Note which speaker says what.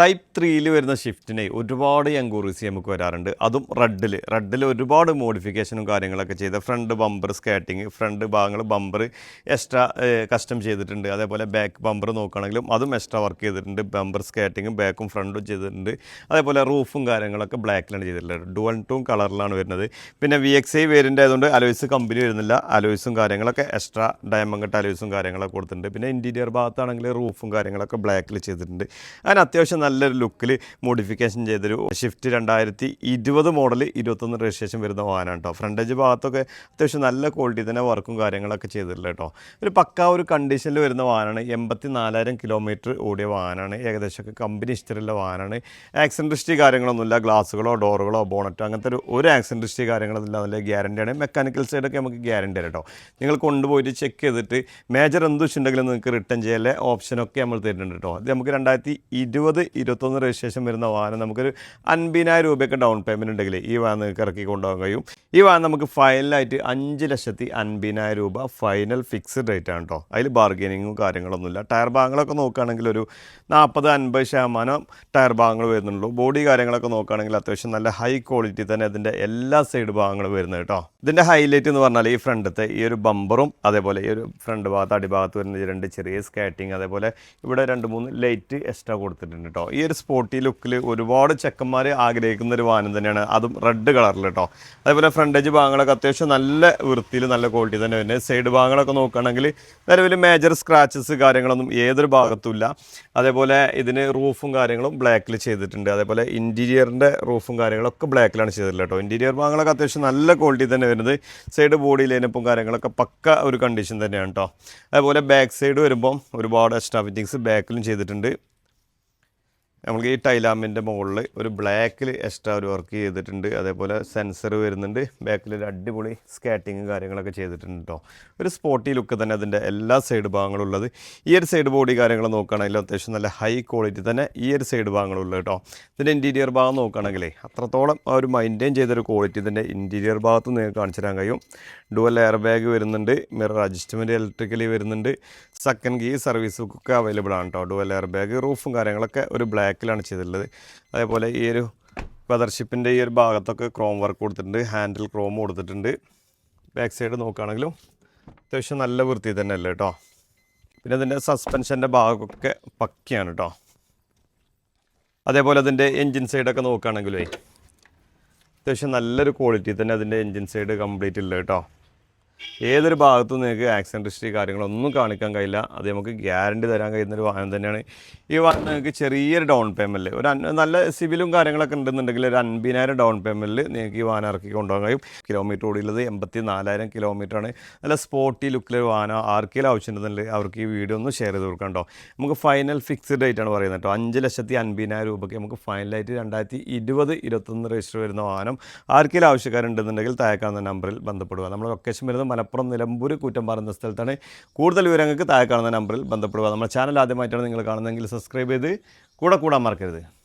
Speaker 1: Type ത്രീയിൽ വരുന്ന ഷിഫ്റ്റിനെ ഒരുപാട് എൻക്വയറീസ് നമുക്ക് വരാറുണ്ട്. അതും റെഡിൽ റെഡിൽ ഒരുപാട് മോഡിഫിക്കേഷനും കാര്യങ്ങളൊക്കെ ചെയ്ത് ഫ്രണ്ട് ബമ്പർ സ്കാറ്റിങ് ഫ്രണ്ട് ഭാഗങ്ങൾ ബമ്പർ എക്സ്ട്രാ കസ്റ്റം ചെയ്തിട്ടുണ്ട്. അതേപോലെ ബാക്ക് ബമ്പർ നോക്കുകയാണെങ്കിലും അതും എക്സ്ട്രാ വർക്ക് ചെയ്തിട്ടുണ്ട്. ബമ്പർ സ്കാറ്റിങ്ങും ബാക്കും ഫ്രണ്ടും ചെയ്തിട്ടുണ്ട്. അതേപോലെ റൂഫും കാര്യങ്ങളൊക്കെ ബ്ലാക്കിലാണ് ചെയ്തിട്ടുള്ളത്. ഡുവൽ ടൂൺ കളറിലാണ് വരുന്നത്. പിന്നെ വി എക്സ് ഐ വേരിന്റെ ആയതുകൊണ്ട് അലോയ്സ് കമ്പനി വരുന്നില്ല. അലോയ്സും കാര്യങ്ങളൊക്കെ എക്സ്ട്രാ ഡയമണ്ട് അലോയ്സും കാര്യങ്ങളൊക്കെ കൊടുത്തിട്ടുണ്ട്. പിന്നെ ഇന്റീരിയർ ഭാഗത്താണെങ്കിൽ റൂഫും കാര്യങ്ങളൊക്കെ ബ്ലാക്കിൽ ചെയ്തിട്ടുണ്ട്. അതിന് അത്യാവശ്യം നല്ലൊരു ലുക്കിൽ മോഡിഫിക്കേഷൻ ചെയ്തൊരു ഷിഫ്റ്റ് രണ്ടായിരത്തി ഇരുപത് മോഡൽ ഇരുപത്തൊന്ന് രജിസ്ട്രേഷൻ വരുന്ന വാഹനമാണ് കേട്ടോ ഫ്രണ്ടേജ് ഭാഗത്തൊക്കെ അത്യാവശ്യം നല്ല ക്വാളിറ്റി തന്നെ വർക്കും കാര്യങ്ങളൊക്കെ ചെയ്തിട്ടില്ല കേട്ടോ ഒരു പക്ക ഒരു കണ്ടീഷനിൽ വരുന്ന വാഹനമാണ് എൺപത്തി നാലായിരം കിലോമീറ്റർ ഓടിയ വാഹനമാണ് ഏകദേശമൊക്കെ കമ്പനി ഹിസ്റ്ററിയുള്ള വാഹനമാണ് ആക്സിഡന്റ് ഹിസ്റ്ററി കാര്യങ്ങളൊന്നുമില്ല. ഗ്ലാസ്സുകളോ ഡോറുകളോ ബോണറ്റോ അങ്ങനത്തെ ഒരു ഒരു ആക്സിഡന്റ് ഹിസ്റ്ററി കാര്യങ്ങളൊന്നുമില്ല നല്ല ഗ്യാരണ്ടിയാണ് മെക്കാനിക്കൽ സൈഡൊക്കെ നമുക്ക് ഗ്യാരണ്ടി കേട്ടോ നിങ്ങൾ കൊണ്ടുപോയിട്ട് ചെക്ക് ചെയ്തിട്ട് മേജർ എന്ത് നിങ്ങൾക്ക് റിട്ടേൺ ചെയ്യാൻ ഓപ്ഷനൊക്കെ നമ്മൾ തരുന്നുണ്ട് കേട്ടോ ഇത് നമുക്ക് രണ്ടായിരത്തി ഇരുപത് ഇരുപത്തൊന്ന് രജിസ്ട്രേഷൻ വരുന്ന വാഹനം നമുക്കൊരു അൻപതിനായിരം രൂപയൊക്കെ ഡൗൺ പേയ്മെന്റ് ഉണ്ടെങ്കിൽ ഈ വാഹനം നിങ്ങൾക്ക് ഇറക്കി കൊണ്ടുപോകാൻ കഴിയും. ഈ വാഹനം നമുക്ക് ഫൈനലായിട്ട് അഞ്ച് ലക്ഷത്തി അൻപതിനായിരം രൂപ ഫൈനൽ ഫിക്സ്ഡ് റേറ്റ് ആണ് കേട്ടോ അതിൽ ബാർഗനിങ്ങും കാര്യങ്ങളൊന്നുമില്ല ടയർ ഭാഗങ്ങളൊക്കെ നോക്കുകയാണെങ്കിൽ ഒരു നാൽപ്പത് അൻപത് ശതമാനം ടയർ ഭാഗങ്ങൾ വരുന്നുള്ളൂ. ബോഡി കാര്യങ്ങളൊക്കെ നോക്കുകയാണെങ്കിൽ അത്യാവശ്യം നല്ല ഹൈ ക്വാളിറ്റി തന്നെ അതിന്റെ എല്ലാ സൈഡ് ഭാഗങ്ങളും വരുന്നത് കേട്ടോ ഇതിന്റെ ഹൈലൈറ്റ് എന്ന് പറഞ്ഞാൽ ഈ ഫ്രണ്ടത്തെ ഈ ഒരു ബമ്പറും അതേപോലെ ഈ ഒരു ഫ്രണ്ട് ഭാഗത്ത് അടിഭാഗത്ത് വരുന്ന രണ്ട് ചെറിയ സ്കാറ്റിങ് അതേപോലെ ഇവിടെ രണ്ട് മൂന്ന് ലൈറ്റ് എക്സ്ട്രാ കൊടുത്തിട്ടുണ്ട് കേട്ടോ ഈ ഒരു സ്പോർട്ടി ലുക്കിൽ ഒരുപാട് ചെക്കന്മാർ ആഗ്രഹിക്കുന്ന ഒരു വാഹനം തന്നെയാണ്. അതും റെഡ് കളറിൽ കേട്ടോ അതേപോലെ ഫ്രണ്ടേജ് ഭാഗങ്ങളൊക്കെ അത്യാവശ്യം നല്ല വൃത്തിയിൽ നല്ല ക്വാളിറ്റി തന്നെ വരുന്നത്. സൈഡ് ഭാഗങ്ങളൊക്കെ നോക്കുകയാണെങ്കിൽ നിലവിൽ മേജർ സ്ക്രാച്ചസ് കാര്യങ്ങളൊന്നും ഏതൊരു ഭാഗത്തുമില്ല. അതേപോലെ ഇതിന് റൂഫും കാര്യങ്ങളും ബ്ലാക്കിൽ ചെയ്തിട്ടുണ്ട്. അതേപോലെ ഇന്റീരിയറിന്റെ റൂഫും കാര്യങ്ങളൊക്കെ ബ്ലാക്കിലാണ് ചെയ്തിട്ടുള്ളത് കേട്ടോ ഇന്റീരിയർ ഭാഗങ്ങളൊക്കെ അത്യാവശ്യം നല്ല ക്വാളിറ്റി തന്നെ വരുന്നത്. സൈഡ് ബോഡി ലൈനപ്പും കാര്യങ്ങളൊക്കെ പക്ക ഒരു കണ്ടീഷൻ തന്നെയാണ് കേട്ടോ അതേപോലെ ബാക്ക് സൈഡ് വരുമ്പം ഒരുപാട് എക്സ്ട്രാ ഫിറ്റിങ്സ് ബാക്കിലും ചെയ്തിട്ടുണ്ട്. നമുക്ക് ഈ ടൈലാമിന്റെ മുകളിൽ ഒരു ബ്ലാക്കിൽ എക്സ്ട്രാ ഒരു വർക്ക് ചെയ്തിട്ടുണ്ട്. അതേപോലെ സെൻസർ വരുന്നുണ്ട്. ബാക്കിൽ ഒരു അടിപൊളി സ്കാറ്റിങ്ങും കാര്യങ്ങളൊക്കെ ചെയ്തിട്ടുണ്ട് കേട്ടോ ഒരു സ്പോട്ടി ലുക്ക് തന്നെ അതിന്റെ എല്ലാ സൈഡ് ഭാഗങ്ങളും ഉള്ളത്. ഈ ഒരു സൈഡ് ബോഡി കാര്യങ്ങൾ നോക്കുകയാണെങ്കിൽ അത്യാവശ്യം നല്ല ഹൈ ക്വാളിറ്റി തന്നെ ഈ ഒരു സൈഡ് ഭാഗങ്ങളുള്ളത് കേട്ടോ ഇതിന്റെ ഇന്റീരിയർ ഭാഗം നോക്കുകയാണെങ്കിലേ അത്രത്തോളം ആ ഒരു മൈന്റെയിൻ ചെയ്തൊരു ക്വാളിറ്റി ഇതിന്റെ ഇന്റീരിയർ ഭാഗത്ത് നിങ്ങൾക്ക് കാണിച്ചു തരാൻ കഴിയും. ഡുവൽ എയർ ബാഗ് വരുന്നുണ്ട്. മിറർ അഡ്ജസ്റ്റ്മെന്റ് ഇലക്ട്രിക്കലി വരുന്നുണ്ട്. സെക്കൻഡ് ഗീ സർവീസ് ഒക്കെ അവൈലബിൾ ആണ് കേട്ടോ ഡുവൽ എയർ ബാഗ് റൂഫും കാര്യങ്ങളൊക്കെ ഒരു ബ്ലാക്കിലാണ് ചെയ്തിട്ടുള്ളത്. അതേപോലെ ഈ ഒരു വെതർഷിപ്പിന്റെ ഈ ഒരു ഭാഗത്തൊക്കെ ക്രോം വർക്ക് കൊടുത്തിട്ടുണ്ട്. ഹാൻഡിൽ ക്രോം കൊടുത്തിട്ടുണ്ട്. ബാക്ക് സൈഡ് നോക്കുകയാണെങ്കിലും അത്യാവശ്യം നല്ല വൃത്തി തന്നെ അല്ലേ കേട്ടോ പിന്നെ അതിന്റെ സസ്പെൻഷന്റെ ഭാഗമൊക്കെ പക്കയാണ് കേട്ടോ അതേപോലെ അതിന്റെ എൻജിൻ സൈഡൊക്കെ നോക്കുകയാണെങ്കിലേ അത്യാവശ്യം നല്ലൊരു ക്വാളിറ്റി തന്നെ അതിന്റെ എൻജിൻ സൈഡ് കംപ്ലീറ്റ് ഇല്ല കേട്ടോ ഏതൊരു ഭാഗത്തും നിങ്ങൾക്ക് ആക്സിഡന്റ് ഹിസ്റ്ററി കാര്യങ്ങളൊന്നും കാണിക്കാൻ കഴിയില്ല. അത് നമുക്ക് ഗ്യാരണ്ടി തരാൻ കഴിയുന്ന ഒരു വാഹനം തന്നെയാണ്. ഈ വാഹനം നിങ്ങൾക്ക് ചെറിയൊരു ഡൗൺ പേയ്മെന്റിൽ ഒരു നല്ല സിവിലും കാര്യങ്ങളൊക്കെ ഉണ്ടെന്നുണ്ടെങ്കിൽ ഒരു അൻപതിനായിരം ഡൗൺ പേയ്മെന്റിൽ നിങ്ങൾക്ക് ഈ വാഹനം ഇറക്കി കൊണ്ടുപോകാൻ കഴിയും. കിലോമീറ്റർ ഓടിയുള്ളത് എൺപത്തി നാലായിരം കിലോമീറ്ററാണ് നല്ല സ്പോർട്ടി ലുക്കിലൊരു വാഹനം ആർക്കെങ്കിലും ആവശ്യമുണ്ടെന്നുണ്ടെങ്കിൽ അവർക്ക് ഈ വീഡിയോ ഒന്ന് ഷെയർ ചെയ്ത് കൊടുക്കണ്ടോ നമുക്ക് ഫൈനൽ ഫിക്സ്ഡ് റേറ്റ് ആണ് പറയുന്നത് കേട്ടോ അഞ്ച് ലക്ഷത്തി അൻപതിനായിരം രൂപയ്ക്ക് നമുക്ക് ഫൈനലായിട്ട് രണ്ടായിരത്തി ഇരുപത് ഇരുപത്തൊന്ന് രജിസ്റ്റർ വരുന്ന വാഹനം ആർക്കെങ്കിലും ആവശ്യക്കാരുണ്ടെന്നുണ്ടെങ്കിൽ താഴെ നമ്പറിൽ ബന്ധപ്പെടുക. നമ്മൾ ലൊക്കേഷൻ മലപ്പുറം നിലമ്പൂർ കൂറ്റമ്പാറ എന്ന സ്ഥലത്താണ്. കൂടുതൽ വിവരങ്ങൾക്ക് താഴെ കാണുന്ന നമ്പറിൽ ബന്ധപ്പെടുക. നമ്മുടെ ചാനൽ ആദ്യമായിട്ടാണ് നിങ്ങൾ കാണുന്നതെങ്കിൽ സബ്സ്ക്രൈബ് ചെയ്ത് കൂടെ കൂടാൻ മറക്കരുത്.